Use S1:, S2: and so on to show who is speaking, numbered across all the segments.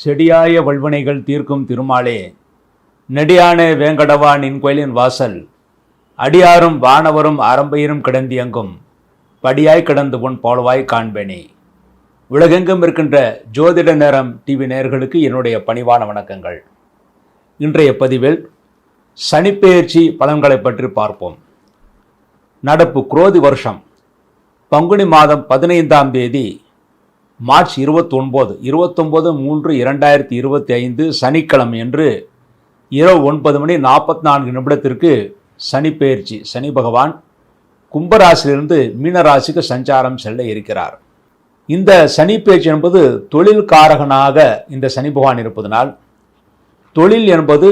S1: செடியாய வல்வினைகள் தீர்க்கும் திருமாலே நெடியான வேங்கடவா நின் கோயிலின் வாசல் அடியாரும் வானவரும் அரம்பையரும் கிடந்தியங்கும் படியாய் கிடந்து உன் போலவாய் காண்பேனே. உலகெங்கும் இருக்கின்ற ஜோதிட நேரம் டிவி நேர்களுக்கு என்னுடைய பணிவான வணக்கங்கள். இன்றைய பதிவில் சனிப்பெயர்ச்சி பலன்களை பற்றி பார்ப்போம். நடப்பு குரோதி வருஷம் பங்குனி மாதம் பதினைந்தாம் தேதி மார்ச் இருபத்தொன்பது இருபத்தொன்பது மூன்று இரண்டாயிரத்தி இருபத்தி ஐந்து சனிக்கிழமை என்று இரவு ஒன்பது மணி நாற்பத்தி நான்கு நிமிடத்திற்கு சனி பெயர்ச்சி சனி பகவான் கும்பராசிலிருந்து மீனராசிக்கு சஞ்சாரம் செல்ல இருக்கிறார். இந்த சனி பெயர்ச்சி என்பது தொழில் காரகனாக இந்த சனி பகவான் இருப்பதனால் தொழில் என்பது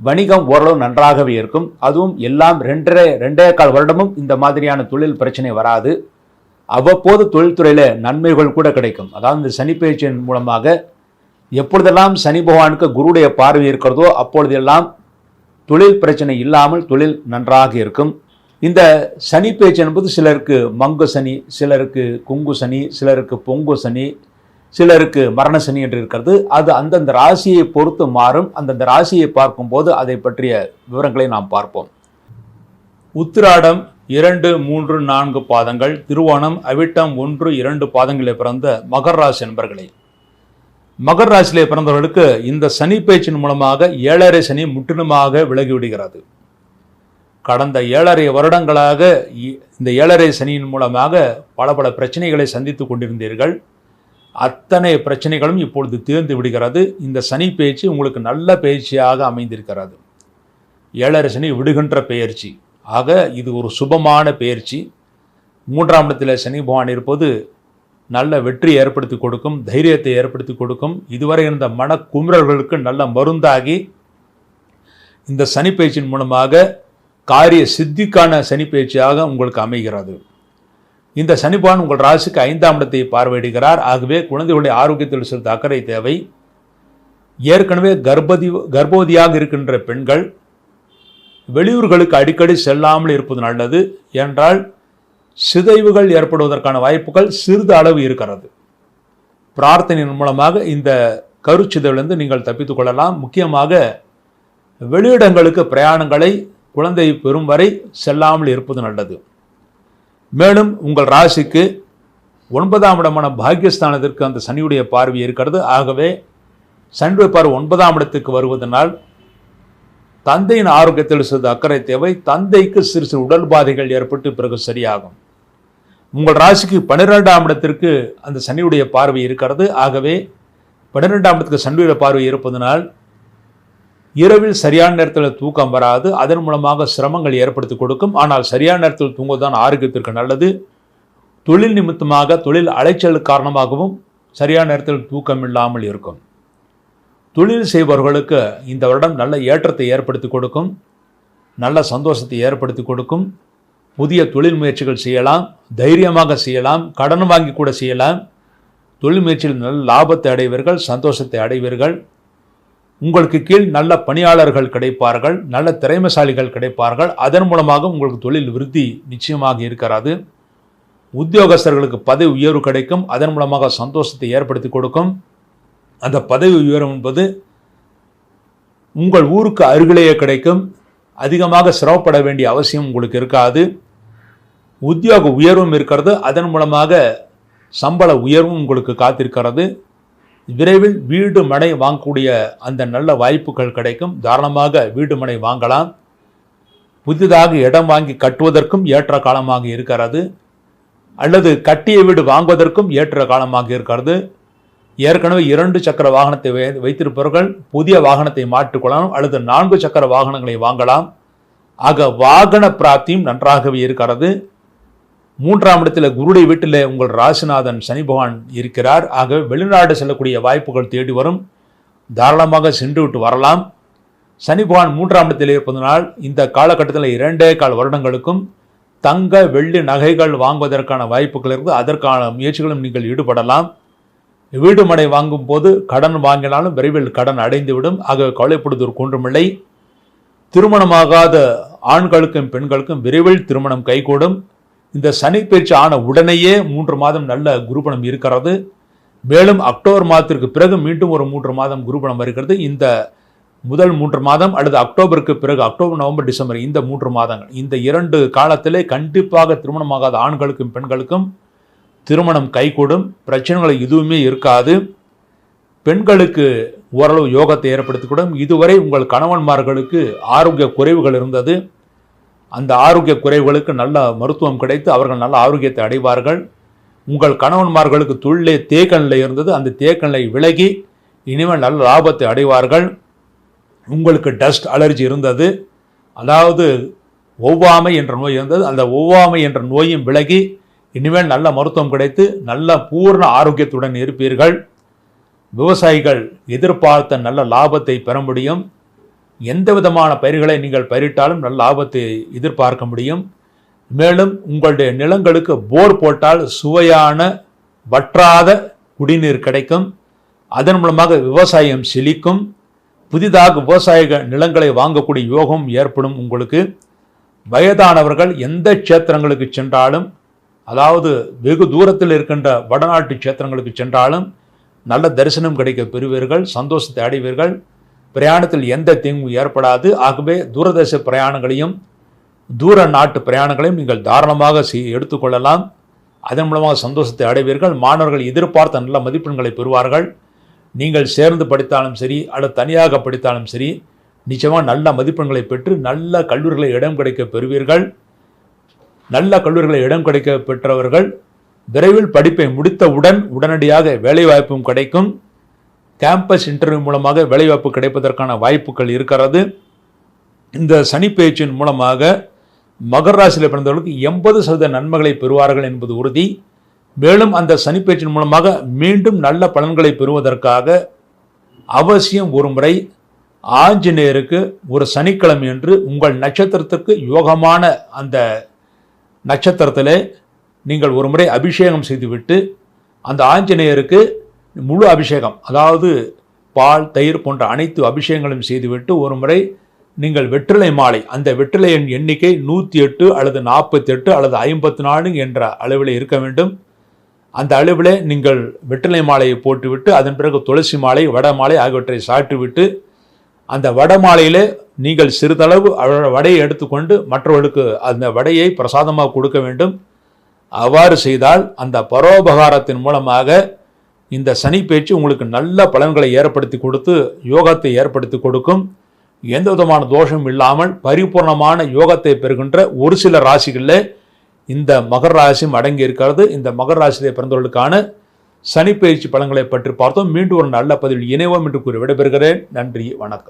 S1: வணிகம் ஓரளவு நன்றாகவே இருக்கும். அதுவும் எல்லாம் ரெண்டரை ரெண்டே கால் வருடமும் இந்த மாதிரியான தொழில் பிரச்சனை வராது. அவ்வப்போது தொழில்துறையில் நன்மைகள் கூட கிடைக்கும். அதாவது இந்த சனி பயிற்சியின் மூலமாக எப்பொழுதெல்லாம் சனி பகவானுக்கு குருடைய பார்வை இருக்கிறதோ அப்பொழுதெல்லாம் தொழில் பிரச்சனை இல்லாமல் தொழில் நன்றாக இருக்கும். இந்த சனி பேச்சு என்பது சிலருக்கு மங்கு சனி சிலருக்கு குங்கு சனி சிலருக்கு பொங்கு சனி சிலருக்கு மரண சனி என்று இருக்கிறது. அது அந்தந்த ராசியை பொறுத்து மாறும். அந்தந்த ராசியை பார்க்கும்போது அதை பற்றிய விவரங்களை நாம் பார்ப்போம். உத்திராடம் இரண்டு மூன்று நான்கு பாதங்கள் திருவோணம் அவிட்டம் ஒன்று இரண்டு பாதங்களில் பிறந்த மகர் ராசி என்பர்களே மகர் ராசியிலே பிறந்தவர்களுக்கு இந்த சனி பேச்சின் மூலமாக ஏழரை சனி முற்றிலுமாக விலகிவிடுகிறது கடந்த ஏழரை வருடங்களாக இ- இந்த ஏழரை சனியின் மூலமாக பல பல பிரச்சனைகளை சந்தித்து கொண்டிருந்தீர்கள். அத்தனை பிரச்சனைகளும் இப்பொழுது தீர்ந்து விடுகிறது. இந்த சனி பயிற்சி உங்களுக்கு நல்ல பயிற்சியாக அமைந்திருக்கிறது. ஏழரை சனி விடுகின்ற பெயர்ச்சி. ஆக இது ஒரு சுபமான பயிற்சி. மூன்றாம் இடத்தில் சனி பகவான் இருப்பது நல்ல வெற்றி ஏற்படுத்தி கொடுக்கும் தைரியத்தை ஏற்படுத்தி கொடுக்கும். இதுவரை இருந்த மன குமுறல்களுக்கு நல்ல மருந்தாகி இந்த சனி பயிற்சியின் மூலமாக காரிய சித்திக்கான சனி பயிற்சியாக உங்களுக்கு அமைகிறது. இந்த சனிபான் உங்கள் ராசிக்கு ஐந்தாம் இடத்தை பார்வையிடுகிறார். ஆகவே குழந்தைகளுடைய ஆரோக்கியத்தில் சிறிது அக்கறை தேவை. ஏற்கனவே கர்ப்பதி கர்ப்பவதியாக இருக்கின்ற பெண்கள் வெளியூர்களுக்கு அடிக்கடி செல்லாமல் இருப்பது நல்லது. என்றால் சிதைவுகள் ஏற்படுவதற்கான வாய்ப்புகள் சிறிது அளவு இருக்கிறது. பிரார்த்தனையின் மூலமாக இந்த கருச்சிதைவிலிருந்து நீங்கள் தப்பித்துக் கொள்ளலாம். முக்கியமாக வெளியிடங்களுக்கு பிரயாணங்களை குழந்தை பெறும் வரை செல்லாமல் இருப்பது நல்லது. மேலும் உங்கள் ராசிக்கு ஒன்பதாம் இடமான பாக்கியஸ்தானத்திற்கு அந்த சனியுடைய பார்வை இருக்கிறது. ஆகவே சனியுடைய பார்வை ஒன்பதாம் இடத்துக்கு வருவதனால் தந்தையின் ஆரோக்கியத்தில் சிறிது அக்கறை தேவை தந்தைக்கு சிறு சிறு உடல் பாதைகள் ஏற்பட்டு பிறகு சரியாகும். உங்கள் ராசிக்கு பன்னிரெண்டாம் இடத்திற்கு அந்த சனியுடைய பார்வை இருக்கிறது. ஆகவே பன்னிரெண்டாம் இடத்துக்கு சனியுடைய பார்வை இருப்பதனால் இரவில் சரியான நேரத்தில் தூக்கம் வராது. அதன் மூலமாக சிரமங்கள் ஏற்படுத்தி கொடுக்கும். ஆனால் சரியான நேரத்தில் தூங்குவதுதான் ஆரோக்கியத்திற்கு நல்லது. தொழில் நிமித்தமாக தொழில் அலைச்சல் காரணமாகவும் சரியான நேரத்தில் தூக்கம் இல்லாமல் இருக்கும். தொழில் செய்பவர்களுக்கு இந்த வருடம் நல்ல ஏற்றத்தை ஏற்படுத்தி கொடுக்கும் நல்ல சந்தோஷத்தை ஏற்படுத்தி கொடுக்கும். புதிய தொழில் முயற்சிகள் செய்யலாம் தைரியமாக செய்யலாம் கடன் வாங்கி கூட செய்யலாம். தொழில் முயற்சியில் நல்ல லாபத்தை அடைவீர்கள் சந்தோஷத்தை அடைவீர்கள். உங்களுக்கு கீழ் நல்ல பணியாளர்கள் கிடைப்பார்கள் நல்ல திறமைசாலிகள் கிடைப்பார்கள். அதன் மூலமாக உங்களுக்கு தொழில் விருத்தி நிச்சயமாக இருக்கிறது. உத்தியோகஸ்தர்களுக்கு பதவி உயர்வு கிடைக்கும் அதன் மூலமாக சந்தோஷத்தை ஏற்படுத்தி கொடுக்கும். அந்த பதவி உயரம் என்பது உங்கள் ஊருக்கு அருகிலேயே கிடைக்கும். அதிகமாக சிரமப்பட வேண்டிய அவசியம் உங்களுக்கு இருக்காது. உத்தியோக உயர்வும் இருக்கிறது. அதன் மூலமாக சம்பள உயர்வும் உங்களுக்கு காத்திருக்கிறது. விரைவில் வீடு மனை வாங்கக்கூடிய அந்த நல்ல வாய்ப்புகள் கிடைக்கும். தாராளமாக வீடு மனை வாங்கலாம். புதிதாக இடம் வாங்கி கட்டுவதற்கும் ஏற்ற காலமாக இருக்கிறது. அல்லது கட்டிய வீடு வாங்குவதற்கும் ஏற்ற காலமாக இருக்கிறது. ஏற்கனவே இரண்டு சக்கர வாகனத்தை வை- வைத்திருப்பவர்கள் புதிய வாகனத்தை மாற்றிக்கொள்ளலாம் அல்லது நான்கு சக்கர வாகனங்களை வாங்கலாம். ஆக வாகன பிராப்தியும் நன்றாகவே இருக்கிறது. மூன்றாம் இடத்துல குருடைய வீட்டில் உங்கள் ராசிநாதன் சனி பகவான் இருக்கிறார். ஆகவே வெளிநாடு செல்லக்கூடிய வாய்ப்புகள் தேடி வரும். தாராளமாக சென்று விட்டு வரலாம். சனி பகவான் மூன்றாம் இடத்தில் இருப்பதனால் இந்த காலகட்டத்தில் இரண்டே கால் வருடங்களுக்கும் தங்க வெள்ளி நகைகள் வாங்குவதற்கான வாய்ப்புகள் இருக்குது அதற்கான முயற்சிகளும் நீங்கள் ஈடுபடலாம். வீடு மனை வாங்கும் போது கடன் வாங்கினாலும் விரைவில் கடன் அடைந்துவிடும். ஆக கவலைப்படுவதற்கு ஒன்றுமில்லை. திருமணமாகாத ஆண்களுக்கும் பெண்களுக்கும் விரைவில் திருமணம் கைகூடும். இந்த சனி பயிற்சி ஆன உடனேயே மூன்று மாதம் நல்ல குருபணம் இருக்கிறது. மேலும் அக்டோபர் மாதத்திற்கு பிறகு மீண்டும் ஒரு மூன்று மாதம் குருபணம் வருகிறது. இந்த முதல் மூன்று மாதம் அல்லது அக்டோபருக்கு பிறகு அக்டோபர் நவம்பர் டிசம்பர் இந்த மூன்று மாதங்கள் இந்த இரண்டு காலத்திலே கண்டிப்பாக திருமணமாகாத ஆண்களுக்கும் பெண்களுக்கும் திருமணம் கைகூடும் பிரச்சனைகள் எதுவுமே இருக்காது. பெண்களுக்கு ஓரளவு யோகத்தை ஏற்படுத்திக்கூடும். இதுவரை உங்கள் கணவன்மார்களுக்கு ஆரோக்கிய குறைவுகள் இருந்தது. அந்த ஆரோக்கிய குறைவுகளுக்கு நல்ல மருத்துவம் கிடைத்து அவர்கள் நல்ல ஆரோக்கியத்தை அடைவார்கள். உங்கள் கணவன்மார்களுக்கு தொழிலே தேக்கநிலை இருந்தது. அந்த தேக்கநிலை விலகி இனிமேல் நல்ல லாபத்தை அடைவார்கள். உங்களுக்கு டஸ்ட் அலர்ஜி இருந்தது. அதாவது ஒவ்வாமை என்ற நோய் இருந்தது. அந்த ஒவ்வாமை என்ற நோயும் விலகி இனிமேல் நல்ல மருத்துவம் கிடைத்து நல்ல பூர்ண ஆரோக்கியத்துடன் இருப்பீர்கள். விவசாயிகள் எதிர்பார்த்த நல்ல லாபத்தை பெற முடியும். எந்த விதமான பயிர்களை நீங்கள் பயிரிட்டாலும் நல்ல லாபத்தை எதிர்பார்க்க முடியும். மேலும் உங்களுடைய நிலங்களுக்கு போர் போட்டால் சுவையான வற்றாத குடிநீர் கிடைக்கும். அதன் மூலமாக விவசாயம் செழிக்கும். புதிதாக விவசாய நிலங்களை வாங்கக்கூடிய யோகம் ஏற்படும் உங்களுக்கு. வயதானவர்கள் எந்த க்ஷேத்திரங்களுக்கு சென்றாலும் அதாவது வெகு தூரத்தில் இருக்கின்ற வடநாட்டு க்ஷேத்திரங்களுக்கு சென்றாலும் நல்ல தரிசனம் கிடைக்க பெறுவீர்கள் சந்தோஷத்தை அடைவீர்கள். பிரயாணத்தில் எந்த தீங்கும் ஏற்படாது. ஆகவே தூரதேச பிரயாணங்களையும் தூர நாட்டு பிரயாணங்களையும் நீங்கள் தாராளமாக எடுத்துக்கொள்ளலாம். அதன் மூலமாக சந்தோஷத்தை அடைவீர்கள். மாணவர்கள் எதிர்பார்த்த நல்ல மதிப்பெண்களை பெறுவார்கள். நீங்கள் சேர்ந்து படித்தாலும் சரி அல்லது தனியாக படித்தாலும் சரி நிச்சயமாக நல்ல மதிப்பெண்களை பெற்று நல்ல கல்லூரிகளை இடம் கிடைக்க பெறுவீர்கள். நல்ல கல்லூரிகளை இடம் கிடைக்க பெற்றவர்கள் விரைவில் படிப்பை முடித்தவுடன் உடனடியாக வேலைவாய்ப்பும் கிடைக்கும். கேம்பஸ் இன்டர்வியூ மூலமாக வேலைவாய்ப்பு கிடைப்பதற்கான வாய்ப்புகள் இருக்கிறது. இந்த சனி பயிற்சியின் மூலமாக மகர ராசியில் பிறந்தவர்களுக்கு எண்பது சதவீத நன்மைகளை பெறுவார்கள் என்பது உறுதி. மேலும் அந்த சனிப்பயிற்சியின் மூலமாக மீண்டும் நல்ல பலன்களை பெறுவதற்காக அவசியம் ஒரு முறை ஆஞ்சநேயருக்கு ஒரு சனிக்கிழமை என்று உங்கள் நட்சத்திரத்திற்கு யோகமான அந்த நட்சத்திரத்தில் நீங்கள் ஒரு முறை அபிஷேகம் செய்துவிட்டு அந்த ஆஞ்சநேயருக்கு முழு அபிஷேகம் அதாவது பால் தயிர் போன்ற அனைத்து அபிஷேகங்களும் செய்துவிட்டு ஒரு முறை நீங்கள் வெற்றிலை மாலை அந்த வெற்றிலையின் எண்ணிக்கை நூற்றி எட்டு அல்லது நாற்பத்தி எட்டு அல்லது ஐம்பத்தி நாலு என்ற அளவில் இருக்க வேண்டும். அந்த அளவில் நீங்கள் வெற்றிலை மாலையை போட்டுவிட்டு அதன் பிறகு துளசி மாலை வட மாலை ஆகியவற்றை சாற்றிவிட்டு அந்த வட மாலையில் நீங்கள் சிறிதளவு வடையை எடுத்துக்கொண்டு மற்றவர்களுக்கு அந்த வடையை பிரசாதமாக கொடுக்க வேண்டும். அவ்வாறு செய்தால் அந்த பரோபகாரத்தின் மூலமாக இந்த சனி பேச்சு உங்களுக்கு நல்ல பலன்களை ஏற்படுத்தி கொடுத்து யோகத்தை ஏற்படுத்தி கொடுக்கும். எந்த விதமான தோஷமும் இல்லாமல் பரிபூர்ணமான யோகத்தை பெறுகின்ற ஒரு சில ராசிகளில் இந்த மகர ராசியும் அடங்கி இருக்கிறது. இந்த மகர ராசியை பிறந்தவர்களுக்கான சனிப்பயிற்சி பலன்களை பற்றி பார்த்தோம். மீண்டும் ஒரு நல்ல பதிவில் இணைவோம் என்று கூறி விடைபெறுகிறேன். நன்றி வணக்கம்.